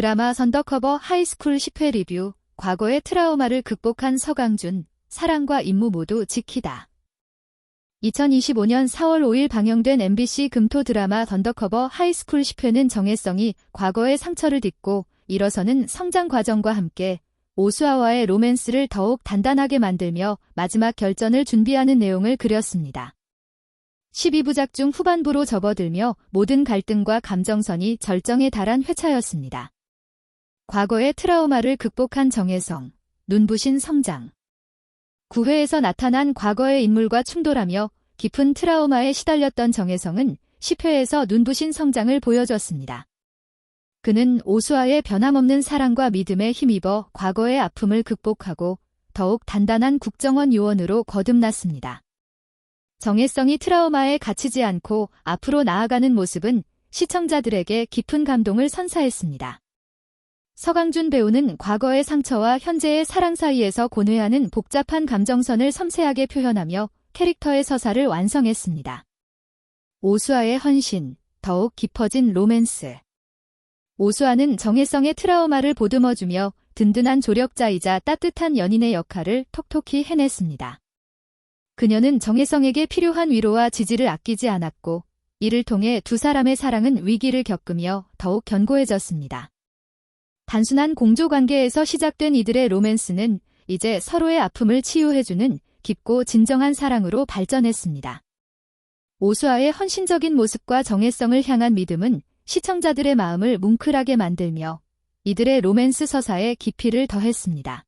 드라마 선더커버 하이스쿨 10회 리뷰, 과거의 트라우마를 극복한 서강준, 사랑과 임무 모두 지키다. 2025년 4월 5일 방영된 MBC 금토 드라마 던더커버 하이스쿨 10회는 정혜성이 과거의 상처를 딛고 일어서는 성장 과정과 함께 오수아와의 로맨스를 더욱 단단하게 만들며 마지막 결전을 준비하는 내용을 그렸습니다. 12부작 중 후반부로 접어들며 모든 갈등과 감정선이 절정에 달한 회차였습니다. 과거의 트라우마를 극복한 정혜성, 눈부신 성장. 9회에서 나타난 과거의 인물과 충돌하며 깊은 트라우마에 시달렸던 정혜성은 10회에서 눈부신 성장을 보여줬습니다. 그는 오수아의 변함없는 사랑과 믿음에 힘입어 과거의 아픔을 극복하고 더욱 단단한 국정원 요원으로 거듭났습니다. 정혜성이 트라우마에 갇히지 않고 앞으로 나아가는 모습은 시청자들에게 깊은 감동을 선사했습니다. 서강준 배우는 과거의 상처와 현재의 사랑 사이에서 고뇌하는 복잡한 감정선을 섬세하게 표현하며 캐릭터의 서사를 완성했습니다. 오수아의 헌신, 더욱 깊어진 로맨스. 오수아는 정혜성의 트라우마를 보듬어주며 든든한 조력자이자 따뜻한 연인의 역할을 톡톡히 해냈습니다. 그녀는 정혜성에게 필요한 위로와 지지를 아끼지 않았고 이를 통해 두 사람의 사랑은 위기를 겪으며 더욱 견고해졌습니다. 단순한 공조 관계에서 시작된 이들의 로맨스는 이제 서로의 아픔을 치유해주는 깊고 진정한 사랑으로 발전했습니다. 오수아의 헌신적인 모습과 정혜성을 향한 믿음은 시청자들의 마음을 뭉클하게 만들며 이들의 로맨스 서사에 깊이를 더했습니다.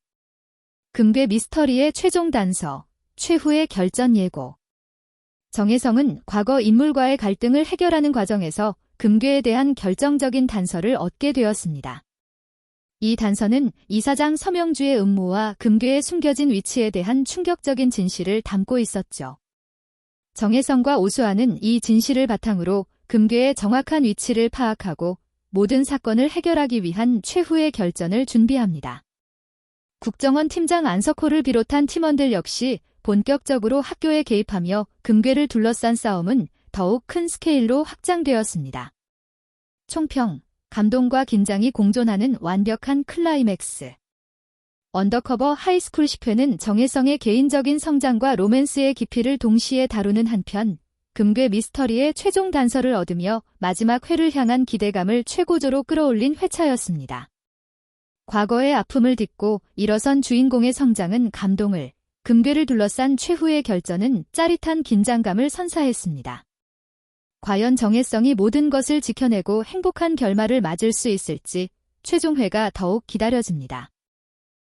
금괴 미스터리의 최종 단서, 최후의 결전 예고. 정혜성은 과거 인물과의 갈등을 해결하는 과정에서 금괴에 대한 결정적인 단서를 얻게 되었습니다. 이 단서는 이사장 서명주의 음모와 금괴의 숨겨진 위치에 대한 충격적인 진실을 담고 있었죠. 정혜성과 오수아는 이 진실을 바탕으로 금괴의 정확한 위치를 파악하고 모든 사건을 해결하기 위한 최후의 결전을 준비합니다. 국정원 팀장 안석호를 비롯한 팀원들 역시 본격적으로 학교에 개입하며 금괴를 둘러싼 싸움은 더욱 큰 스케일로 확장되었습니다. 총평 감동과 긴장이 공존하는 완벽한 클라이맥스. 언더커버 하이스쿨 10회는 정혜성의 개인적인 성장과 로맨스의 깊이를 동시에 다루는 한편, 금괴 미스터리의 최종 단서를 얻으며 마지막 회를 향한 기대감을 최고조로 끌어올린 회차였습니다. 과거의 아픔을 딛고 일어선 주인공의 성장은 감동을, 금괴를 둘러싼 최후의 결전은 짜릿한 긴장감을 선사했습니다. 과연 정혜성이 모든 것을 지켜내고 행복한 결말을 맞을 수 있을지 최종회가 더욱 기다려집니다.